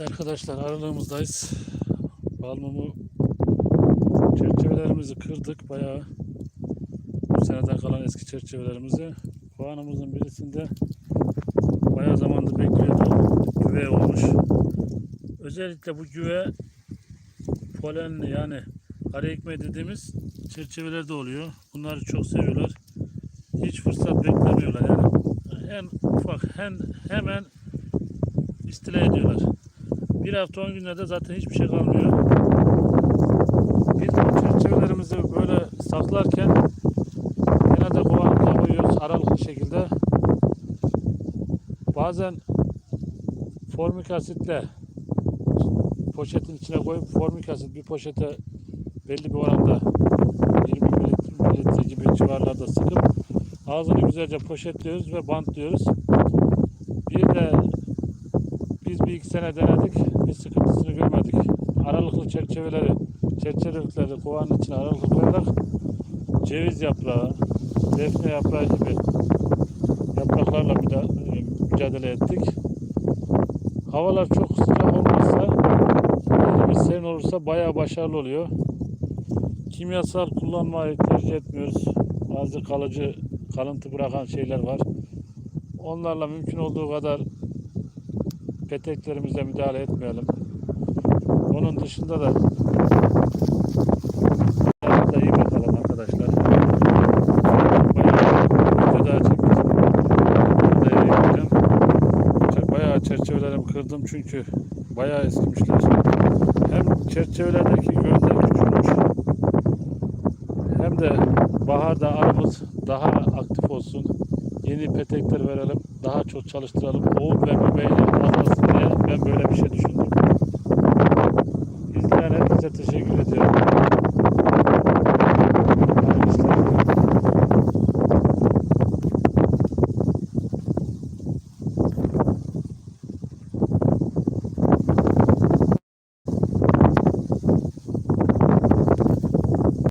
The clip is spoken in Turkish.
Evet arkadaşlar aralığımızdayız. Balmumu çerçevelerimizi kırdık bayağı. Bu seneden kalan eski çerçevelerimizi. Kovanımızın birisinde bayağı zamandır bekliyordu. Güve olmuş. Özellikle bu güve polenli yani kara ekmeği dediğimiz çerçevelerde oluyor. Bunları çok seviyorlar. Hiç fırsat beklemiyorlar yani. En ufak hem, hemen istila ediyorlar. Bir hafta on günde de zaten hiçbir şey kalmıyor. Biz bu çerçevelerimizi böyle saklarken genelde kovanlıkla koyuyoruz aralıklı şekilde. Bazen formik asitle poşetin içine koyup formik asit bir poşete belli bir oranda 20 mililitre, mililitre gibi civarlarda sıkıp ağzını güzelce poşetliyoruz ve bantlıyoruz. Bir de biz bir iki sene denedik. Bir sıkıntısını görmedik. Aralıklı çerçeveleri, çerçevelikleri kovanın içine aralıklı koyarak ceviz yaprağı, defne yaprağı gibi yapraklarla müda- mücadele ettik. Havalar çok sıcak olmazsa, elimiz serin olursa bayağı başarılı oluyor. Kimyasal kullanmayı tercih etmiyoruz. Bazı kalıcı, kalıntı bırakan şeyler var. Onlarla mümkün olduğu kadar peteklerimize müdahale etmeyelim. Onun dışında da da iyi bakalım arkadaşlar. Bayağı daha çektim. Burada yayınlayacağım. Çe- Bayağı çerçevelerimi kırdım çünkü bayağı eskimişler. Hem çerçevelerdeki gözler küçülmüş hem de baharda arımız daha aktif olsun. Yeni petekler verelim. Daha çok çalıştıralım. Oğul ve bebeğini Herkese teşekkür ediyorum.